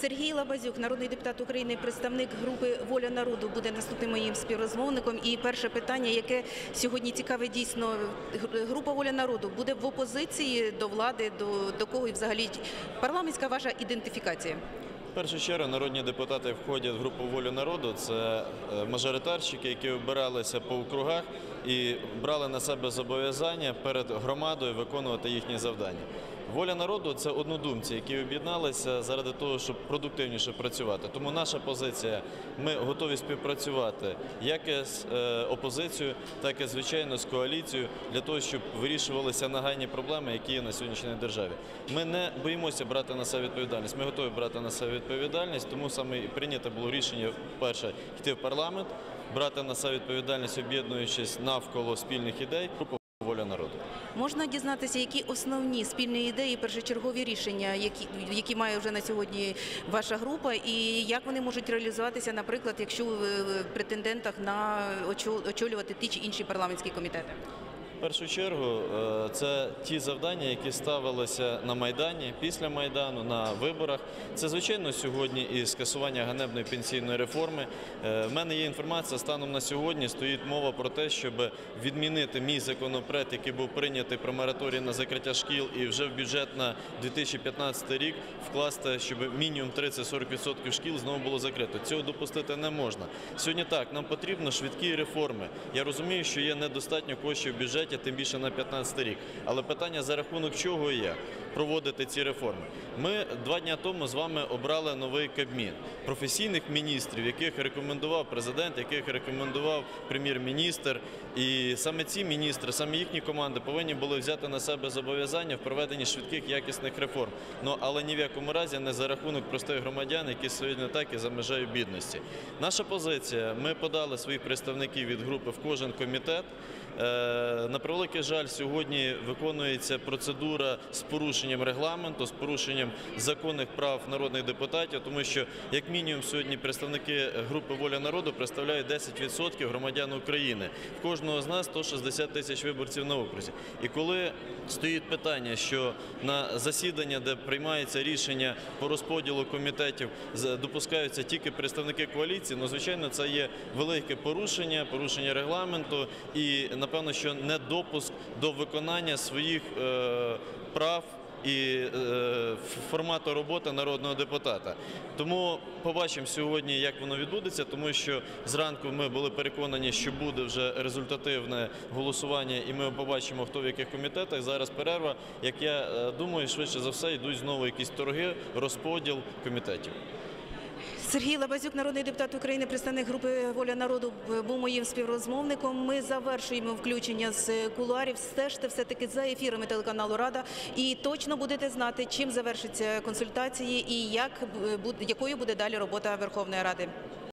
Сергій Лабазюк, народний депутат України, представник групи Воля народу, буде наступним моїм співрозмовником. І перше питання, яке сьогодні цікаве дійсно, група Воля народу буде в опозиції до влади, до, до кого і взагалі парламентська ваша ідентифікація. В першу чергу народні депутати входять в групу волю народу. Це е, мажоритарщики, які обиралися по округах і брали на себе зобов'язання перед громадою виконувати їхні завдання. Воля народу це однодумці, які об'єдналися заради того, щоб продуктивніше працювати. Тому наша позиція ми готові співпрацювати як з е, опозицією, так і звичайно з коаліцією для того, щоб вирішувалися нагальні проблеми, які є на сьогоднішній державі. Ми не боїмося брати на себе відповідальність. Ми готові брати на себе відповідальність, тому саме і прийнято було рішення перше йти в парламент, брати на себе відповідальність, об'єднуючись навколо спільних ідей. Група воля народу. Можна дізнатися, які основні спільні ідеї, першочергові рішення, які, які має вже на сьогодні ваша група, і як вони можуть реалізуватися, наприклад, якщо в претендентах на очолювати ті чи інші парламентські комітети? В першу чергу е, це ті завдання, які ставилися на Майдані, після Майдану, на виборах. Це, звичайно, сьогодні і скасування ганебної пенсійної реформи. Е, В мене є інформація, станом на сьогодні стоїть мова про те, щоб відмінити мій законопроект, який був прийнятий про мораторій на закриття шкіл, і вже в бюджет на 2015 рік вкласти, щоб мінімум 30-40% шкіл знову було закрито. Цього допустити не можна. Сьогодні так, нам потрібно швидкі реформи. Я розумію, що є недостатньо коштів в бюджеті, тим більше на 2015 рік. Але питання за рахунок чого як проводити ці реформи. Ми два дні тому з вами обрали новий Кабмін професійних міністрів, яких рекомендував президент, яких рекомендував прем'єр-міністр. І саме ці міністри, саме їхні команди повинні були взяти на себе зобов'язання в проведенні швидких якісних реформ. Ну але ні в якому разі не за рахунок простих громадян, які сьогодні так і за межею бідності. Наша позиція: ми подали своїх представників від групи в кожен комітет. Е, На превеликий жаль, сьогодні виконується процедура з порушенням регламенту, з порушенням законних прав народних депутатів, тому що як мінімум сьогодні представники групи Воля народу представляють 10% громадян України. В кожного з нас 160 тисяч виборців на окрузі. І коли стоїть питання, що на засідання, де приймається рішення по розподілу комітетів, допускаються тільки представники коаліції, ну звичайно, це є велике порушення, порушення регламенту і напевно, що недопуск до виконання своїх е, прав. І е, формату роботи народного депутата. Тому побачимо сьогодні, як воно відбудеться, тому що зранку ми були переконані, що буде вже результативне голосування, і ми побачимо, хто в яких комітетах. Зараз перерва. Як я е, думаю, швидше за все йдуть знову якісь торги, розподіл комітетів. Сергій Лабазюк, народний депутат України, представник групи Воля народу, був моїм співрозмовником. Ми завершуємо включення з кулуарів. Стежте все таки за ефірами телеканалу Рада і точно будете знати, чим завершаться консультації і як якою буде далі робота Верховної Ради.